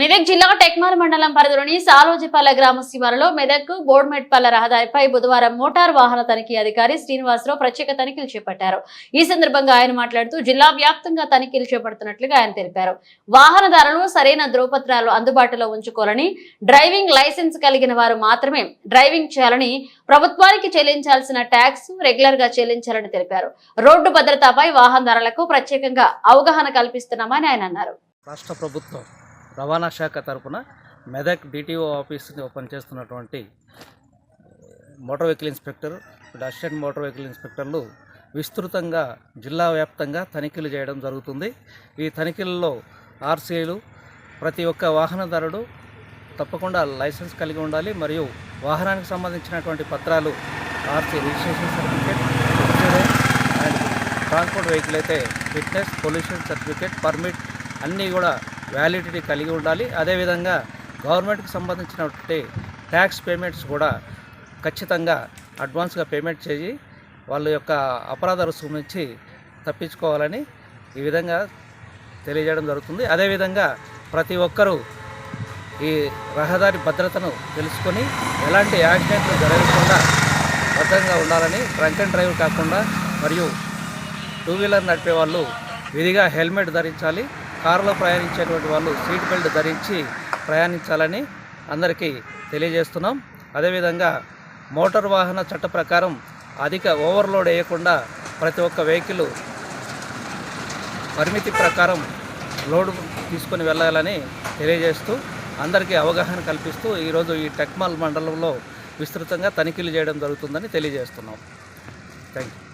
మెదక్ జిల్లా టెక్మార్ మండలం పరిధిలోని సాలోజిపల్లె గ్రామ శివారులో మెదక్ బోర్డ్మెట్పల్ల రహదారిపై బుధవారం మోటార్ వాహన తనిఖీ అధికారి శ్రీనివాసరావు ప్రత్యేక తనిఖీలు చేపట్టారు. ఈ సందర్భంగా ఆయన మాట్లాడుతూ జిల్లా వ్యాప్తంగా తనిఖీలు చేపడుతున్నట్లుగా ఆయన తెలిపారు. వాహనదారులు సరైన ధ్రువపత్రాలు అందుబాటులో ఉంచుకోవాలని డ్రైవింగ్ లైసెన్స్ కలిగిన వారు మాత్రమే డ్రైవింగ్ చేయాలని ప్రభుత్వానికి చెల్లించాల్సిన ట్యాక్స్ రెగ్యులర్గా చెల్లించాలని తెలిపారు. రోడ్డు భద్రతపై వాహనదారులకు ప్రత్యేకంగా అవగాహన కల్పిస్తున్నామని ఆయన అన్నారు. రాష్ట్ర ప్రభుత్వం రవాణా శాఖ తరపున మెదక్ డిటిఓ ఆఫీస్ని చేస్తున్నటువంటి మోటార్ వెహికల్ ఇన్స్పెక్టర్ ఇప్పుడు అసిస్టెంట్ మోటార్ వెహికల్ ఇన్స్పెక్టర్లు విస్తృతంగా జిల్లా వ్యాప్తంగా తనిఖీలు చేయడం జరుగుతుంది. ఈ తనిఖీలలో ఆర్సీలు ప్రతి ఒక్క వాహనదారుడు తప్పకుండా లైసెన్స్ కలిగి ఉండాలి మరియు వాహనానికి సంబంధించినటువంటి పత్రాలు RC registration certificate and transport vehicle అయితే ఫిట్నెస్ పొల్యూషన్ సర్టిఫికేట్ పర్మిట్ అన్నీ కూడా వ్యాలిడిటీ కలిగి ఉండాలి. అదేవిధంగా గవర్నమెంట్కి సంబంధించినటువంటి ట్యాక్స్ పేమెంట్స్ కూడా ఖచ్చితంగా అడ్వాన్స్గా పేమెంట్ చేసి వాళ్ళ యొక్క అపరాధ రుసుము నుంచి తప్పించుకోవాలని ఈ విధంగా తెలియజేయడం జరుగుతుంది. అదేవిధంగా ప్రతి ఒక్కరూ ఈ రహదారి భద్రతను తెలుసుకొని ఎలాంటి యాక్సిడెంట్లు జరగకుండా భద్రంగా ఉండాలని డ్రంక్ అండ్ డ్రైవ్ కాకుండా మరియు టూ వీలర్ నడిపే వాళ్ళు విధిగా హెల్మెట్ ధరించాలి. కారులో ప్రయాణించేటువంటి వాళ్ళు సీట్ బెల్ట్ ధరించి ప్రయాణించాలని అందరికీ తెలియజేస్తున్నాం. అదేవిధంగా మోటార్ వాహన చట్ట ప్రకారం అధిక ఓవర్లోడ్ వేయకుండా ప్రతి ఒక్క వెహికల్ పరిమితి ప్రకారం లోడ్ తీసుకొని వెళ్ళాలని తెలియజేస్తూ అందరికీ అవగాహన కల్పిస్తూ ఈరోజు ఈ టెక్మాల్ మండలంలో విస్తృతంగా తనిఖీలు చేయడం జరుగుతుందని తెలియజేస్తున్నాం. Thank you